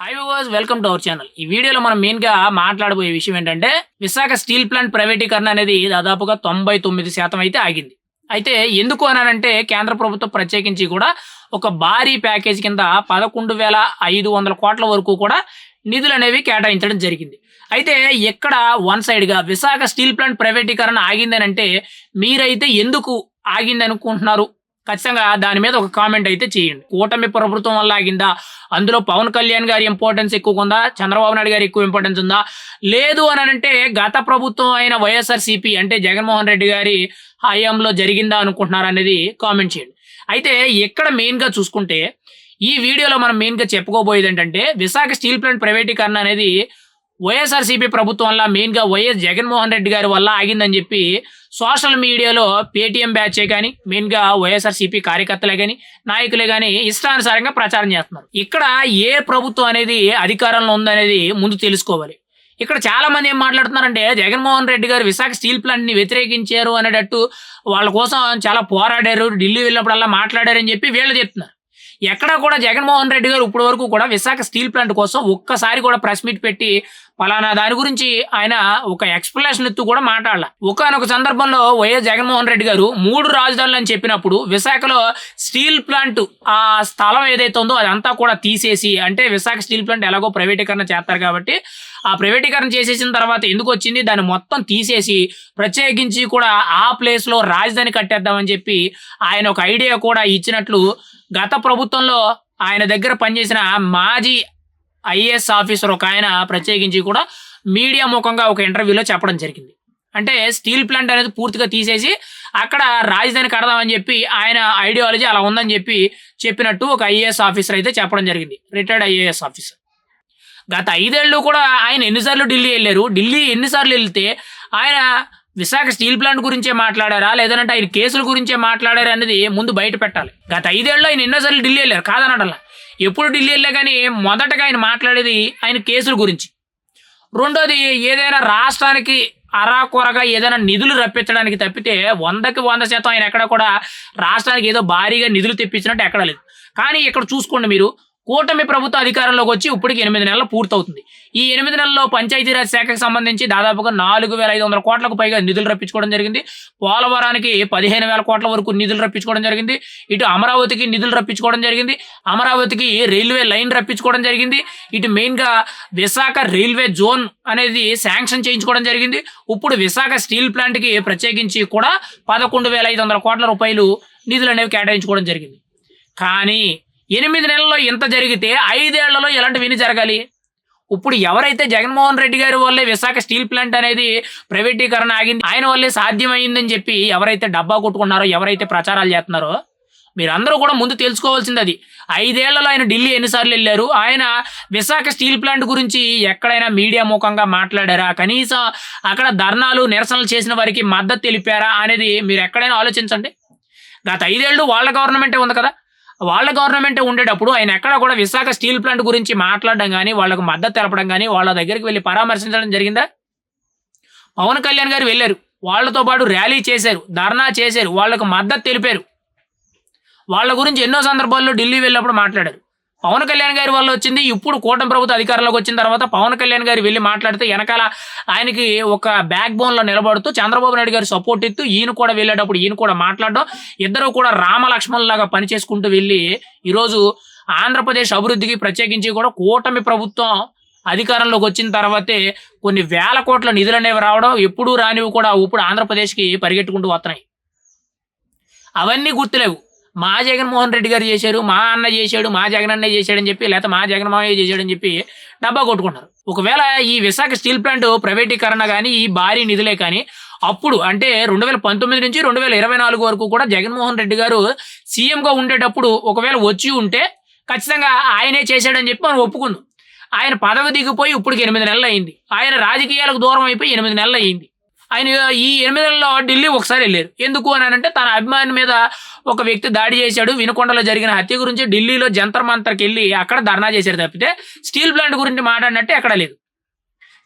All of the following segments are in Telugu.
Hi viewers welcome to our channel ఈ వీడియోలో మనం మెయిన్గా మాట్లాడబోయే విషయం ఏంటంటే విశాఖ స్టీల్ ప్లాంట్ ప్రైవేటీకరణ అనేది దాదాపుగా తొంభై తొమ్మిది శాతం అయితే ఆగింది. అయితే ఎందుకు అనంటే కేంద్ర ప్రభుత్వం ప్రత్యేకించి కూడా ఒక భారీ ప్యాకేజ్ కింద పదకొండు వేల ఐదు వందల కోట్ల వరకు కూడా నిధులు అనేవి కేటాయించడం జరిగింది. అయితే ఎక్కడ వన్ సైడ్గా విశాఖ స్టీల్ ప్లాంట్ ప్రైవేటీకరణ ఆగిందనంటే మీరైతే ఎందుకు ఆగింది అనుకుంటున్నారు ఖచ్చితంగా దాని మీద ఒక కామెంట్ అయితే చేయండి. కూటమి ప్రభుత్వం వల్ల ఆగిందా? అందులో పవన్ కళ్యాణ్ గారి ఇంపార్టెన్స్ ఎక్కువ ఉందా? చంద్రబాబు నాయుడు గారి ఎక్కువ ఇంపార్టెన్స్ ఉందా? లేదు అని అంటే గత ప్రభుత్వం అయిన వైఎస్ఆర్సీపీ అంటే జగన్మోహన్ రెడ్డి గారి హయాంలో జరిగిందా అనుకుంటున్నారు అనేది కామెంట్ చేయండి. అయితే ఎక్కడ మెయిన్గా చూసుకుంటే ఈ వీడియోలో మనం మెయిన్గా చెప్పుకోబోయేది ఏంటంటే విశాఖ స్టీల్ ప్లాంట్ ప్రైవేటీకరణ అనేది వైఎస్ఆర్సీపీ ప్రభుత్వం వల్ల మెయిన్గా వైఎస్ జగన్మోహన్ రెడ్డి గారి వల్ల ఆగిందని చెప్పి సోషల్ మీడియాలో పేటీఎం బ్యాచే కానీ మెయిన్గా వైఎస్ఆర్సీపీ కార్యకర్తలే కానీ నాయకులే కానీ ఇష్టానుసారంగా ప్రచారం చేస్తున్నారు. ఇక్కడ ఏ ప్రభుత్వం అనేది అధికారంలో ఉందనేది ముందు తెలుసుకోవాలి. ఇక్కడ చాలా మంది ఏం మాట్లాడుతున్నారంటే జగన్మోహన్ రెడ్డి గారు విశాఖ స్టీల్ ప్లాంట్ని వ్యతిరేకించారు అనేటట్టు వాళ్ళ కోసం చాలా పోరాడారు ఢిల్లీ వెళ్ళినప్పుడల్లా మాట్లాడారని చెప్పి వీళ్ళు చెప్తున్నారు. ఎక్కడ కూడా జగన్మోహన్ రెడ్డి గారు ఇప్పటి వరకు కూడా విశాఖ స్టీల్ ప్లాంట్ కోసం ఒక్కసారి కూడా ప్రెస్ మీట్ పెట్టి పలానా దాని గురించి ఆయన ఒక ఎక్స్ప్లెనేషన్ ఎత్తు కూడా మాట్లాడాల. ఒకనొక సందర్భంలో వైఎస్ జగన్మోహన్ రెడ్డి గారు మూడు రాజధానులు అని చెప్పినప్పుడు విశాఖలో స్టీల్ ప్లాంట్ ఆ స్థలం ఏదైతే ఉందో అదంతా కూడా తీసేసి అంటే విశాఖ స్టీల్ ప్లాంట్ ఎలాగో ప్రైవేటీకరణ చేస్తారు కాబట్టి ఆ ప్రైవేటీకరణ చేసేసిన తర్వాత ఎందుకు వచ్చింది? దాన్ని మొత్తం తీసేసి ప్రత్యేకించి కూడా ఆ ప్లేస్లో రాజధాని కట్టేద్దామని చెప్పి ఆయన ఒక ఐడియా కూడా ఇచ్చినట్లు గత ప్రభుత్వంలో ఆయన దగ్గర పనిచేసిన మాజీ ఐఏఎస్ ఆఫీసర్ ఒక ఆయన ప్రత్యేకించి కూడా మీడియా ముఖంగా ఒక ఇంటర్వ్యూలో చెప్పడం జరిగింది. అంటే స్టీల్ ప్లాంట్ అనేది పూర్తిగా తీసేసి అక్కడ రాజధాని కడదామని చెప్పి ఆయన ఐడియాలజీ అలా ఉందని చెప్పి చెప్పినట్టు ఒక ఐఏఎస్ ఆఫీసర్ అయితే చెప్పడం జరిగింది. Retired IAS officer. గత ఐదేళ్ళు కూడా ఆయన ఎన్నిసార్లు ఢిల్లీ వెళ్ళారు? ఢిల్లీ ఎన్నిసార్లు వెళ్తే ఆయన విశాఖ స్టీల్ ప్లాంట్ గురించే మాట్లాడారా? లేదంటే ఆయన కేసుల గురించే మాట్లాడారా అనేది ముందు బయట పెట్టాలి. గత ఐదేళ్ళు ఆయన ఎన్నోసార్లు ఢిల్లీ వెళ్ళారు? కాదనడలా. ఎప్పుడు ఢిల్లీ వెళ్ళా కానీ మొదటగా ఆయన మాట్లాడేది ఆయన కేసుల గురించి. రెండోది ఏదైనా రాష్ట్రానికి అరాకొరగా ఏదైనా నిధులు రప్పించడానికి తప్పితే వందకి వంద శాతం ఆయన ఎక్కడ కూడా రాష్ట్రానికి ఏదో భారీగా నిధులు తెప్పించినట్టు ఎక్కడ లేదు. కానీ ఇక్కడ చూసుకోండి మీరు కూటమి ప్రభుత్వ అధికారంలోకి వచ్చి ఇప్పటికి ఎనిమిది నెలలు పూర్తవుతుంది. ఈ ఎనిమిది నెలల్లో పంచాయతీరాజ్ శాఖకు సంబంధించి దాదాపుగా నాలుగు వేల ఐదు వందల కోట్లకు పైగా నిధులు రప్పించుకోవడం జరిగింది. పోలవరానికి పదిహేను వేల కోట్ల వరకు నిధులు రప్పించుకోవడం జరిగింది. ఇటు అమరావతికి నిధులు రప్పించుకోవడం జరిగింది. అమరావతికి రైల్వే లైన్ రప్పించుకోవడం జరిగింది. ఇటు మెయిన్గా విశాఖ రైల్వే జోన్ అనేది శాంక్షన్ చేయించుకోవడం జరిగింది. ఇప్పుడు విశాఖ స్టీల్ ప్లాంట్కి ప్రత్యేకించి కూడా పదకొండు వేల ఐదు వందల కోట్ల రూపాయలు నిధులు అనేవి కేటాయించుకోవడం జరిగింది. కానీ ఎనిమిది నెలల్లో ఇంత జరిగితే ఐదేళ్ళలో ఎలాంటి జరగాలి? ఇప్పుడు ఎవరైతే జగన్మోహన్ రెడ్డి గారి వల్లే విశాఖ స్టీల్ ప్లాంట్ అనేది ప్రైవేటీకరణ ఆగింది ఆయన వల్లే సాధ్యమైందని చెప్పి ఎవరైతే డబ్బా కొట్టుకున్నారో ఎవరైతే ప్రచారాలు చేస్తున్నారో మీరందరూ కూడా ముందు తెలుసుకోవాల్సింది అది ఐదేళ్ళలో ఆయన ఢిల్లీ ఎన్నిసార్లు వెళ్ళారు? ఆయన విశాఖ స్టీల్ ప్లాంట్ గురించి ఎక్కడైనా మీడియా ముఖంగా మాట్లాడారా? కనీసం అక్కడ ధర్నాలు నిరసనలు చేసిన వారికి మద్దతు తెలిపారా? అనేది మీరు ఎక్కడైనా ఆలోచించండి. గత ఐదేళ్ళు వాళ్ళ గవర్నమెంటే ఉంది కదా. వాళ్ళ గవర్నమెంట్ ఉండేటప్పుడు ఆయన ఎక్కడ కూడా విశాఖ స్టీల్ ప్లాంట్ గురించి మాట్లాడడం కానీ వాళ్ళకు మద్దతు తెలపడం కానీ వాళ్ళ దగ్గరికి వెళ్ళి పరామర్శించడం జరిగిందా? పవన్ కళ్యాణ్ గారు వెళ్ళారు. వాళ్ళతో పాటు ర్యాలీ చేశారు ధర్నా చేశారు వాళ్ళకు మద్దతు తెలిపారు. వాళ్ళ గురించి ఎన్నో సందర్భాల్లో ఢిల్లీ వెళ్ళినప్పుడు మాట్లాడారు. పవన్ కళ్యాణ్ గారి వల్ల వచ్చింది. ఇప్పుడు కూటమి ప్రభుత్వ అధికారంలోకి వచ్చిన తర్వాత పవన్ కళ్యాణ్ గారు వెళ్ళి మాట్లాడితే వెనకాల ఆయనకి ఒక బ్యాక్ బోన్లో నిలబడుతూ చంద్రబాబు నాయుడు గారు సపోర్ట్ ఇస్తూ ఈయన కూడా వెళ్ళేటప్పుడు ఈయన కూడా మాట్లాడడం ఇద్దరు కూడా రామ లక్ష్మణులాగా పనిచేసుకుంటూ వెళ్ళి ఈరోజు ఆంధ్రప్రదేశ్ అభివృద్ధికి ప్రత్యేకించి కూడా కూటమి ప్రభుత్వం అధికారంలోకి వచ్చిన తర్వాతే కొన్ని వేల కోట్ల నిధులు అనేవి రావడం ఎప్పుడూ రానివి కూడా ఇప్పుడు ఆంధ్రప్రదేశ్కి పరిగెట్టుకుంటూ వస్తున్నాయి. అవన్నీ గుర్తులేవు. మా జగన్మోహన్ రెడ్డి గారు చేశారు మా అన్న చేశాడు మా జగన్ అన్న చేశాడని చెప్పి లేకపోతే మా జగన్మోహన్ చేశాడని చెప్పి డబ్బా కొట్టుకుంటారు ఒకవేళ ఈ విశాఖ స్టీల్ ప్లాంట్ ప్రైవేటీకరణ కానీ ఈ భారీ నిధులే కానీ అప్పుడు అంటే రెండు వేల పంతొమ్మిది నుంచి రెండు వేల ఇరవై నాలుగు వరకు కూడా జగన్మోహన్ రెడ్డి గారు సీఎంగా ఉండేటప్పుడు ఒకవేళ వచ్చి ఉంటే ఖచ్చితంగా ఆయనే చేశాడని చెప్పి మనం ఒప్పుకుందాం. ఆయన పదవి దిగిపోయి ఇప్పటికి ఎనిమిది నెలలు అయింది. ఆయన రాజకీయాలకు దూరం అయిపోయి ఎనిమిది నెలలు అయింది. ఆయన ఈ ఎనిమిదిలో ఢిల్లీ ఒకసారి వెళ్ళారు. ఎందుకు అని అంటే తన అభిమాని మీద ఒక వ్యక్తి దాడి చేశాడు. వినుకొండలో జరిగిన హత్య గురించి ఢిల్లీలో జంతర్ మంతర్కి వెళ్ళి అక్కడ ధర్నా చేశారు తప్పితే స్టీల్ ప్లాంట్ గురించి మాట్లాడినట్టే ఎక్కడ లేదు.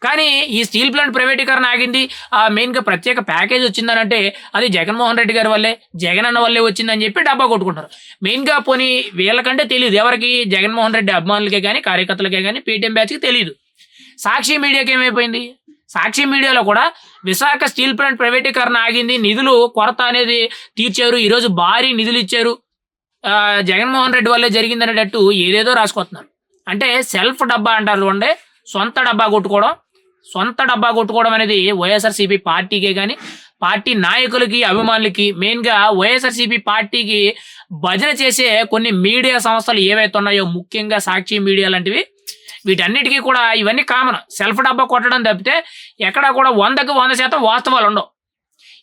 కానీ ఈ స్టీల్ ప్లాంట్ ప్రైవేటీకరణ ఆగింది. ఆ మెయిన్గా ప్రత్యేక ప్యాకేజ్ వచ్చిందనంటే అది జగన్మోహన్ రెడ్డి గారి వల్లే జగన్ అన్న వల్లే వచ్చిందని చెప్పి డబ్బా కొట్టుకుంటారు. మెయిన్గా పోనీ వీళ్ళకంటే తెలియదు ఎవరికి? జగన్మోహన్ రెడ్డి అభిమానులకే కానీ కార్యకర్తలకే కానీ పీటీఎం బ్యాచ్కి తెలియదు సాక్షి మీడియాకి ఏమైపోయింది? సాక్షి మీడియాలో కూడా విశాఖ స్టీల్ ప్లాంట్ ప్రైవేటీకరణ ఆగింది. నిధులు కొరత అనేది తీర్చారు. ఈరోజు భారీ నిధులు ఇచ్చారు. జగన్మోహన్ రెడ్డి వల్లే జరిగిందనేటట్టు ఏదేదో రాసుకొస్తున్నారు. అంటే సెల్ఫ్ డబ్బా అంటారు చూడండి. సొంత డబ్బా కొట్టుకోవడం. సొంత డబ్బా కొట్టుకోవడం అనేది వైఎస్ఆర్సీపీ పార్టీకే కానీ పార్టీ నాయకులకి అభిమానులకి మెయిన్గా వైఎస్ఆర్సీపీ పార్టీకి భజన చేసే కొన్ని మీడియా సంస్థలు ఏవైతే ఉన్నాయో ముఖ్యంగా సాక్షి మీడియా లాంటివి వీటన్నిటికీ కూడా ఇవన్నీ కామన్ సెల్ఫ్ డబ్బా కొట్టడం తప్పితే ఎక్కడ కూడా వందకు వంద శాతం వాస్తవాలు ఉండవు.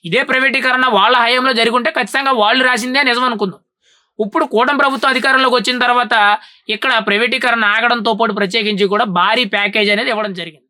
ఇదే ప్రైవేటీకరణ వాళ్ళ హయాంలో జరుగుంటే ఖచ్చితంగా వాళ్ళు రాసిందే నిజం అనుకుందాం. ఇప్పుడు కూటమి ప్రభుత్వం అధికారంలోకి వచ్చిన తర్వాత ఇక్కడ ప్రైవేటీకరణ ఆగడంతో పాటు ప్రత్యేకించి కూడా భారీ ప్యాకేజ్ అనేది ఇవ్వడం జరిగింది.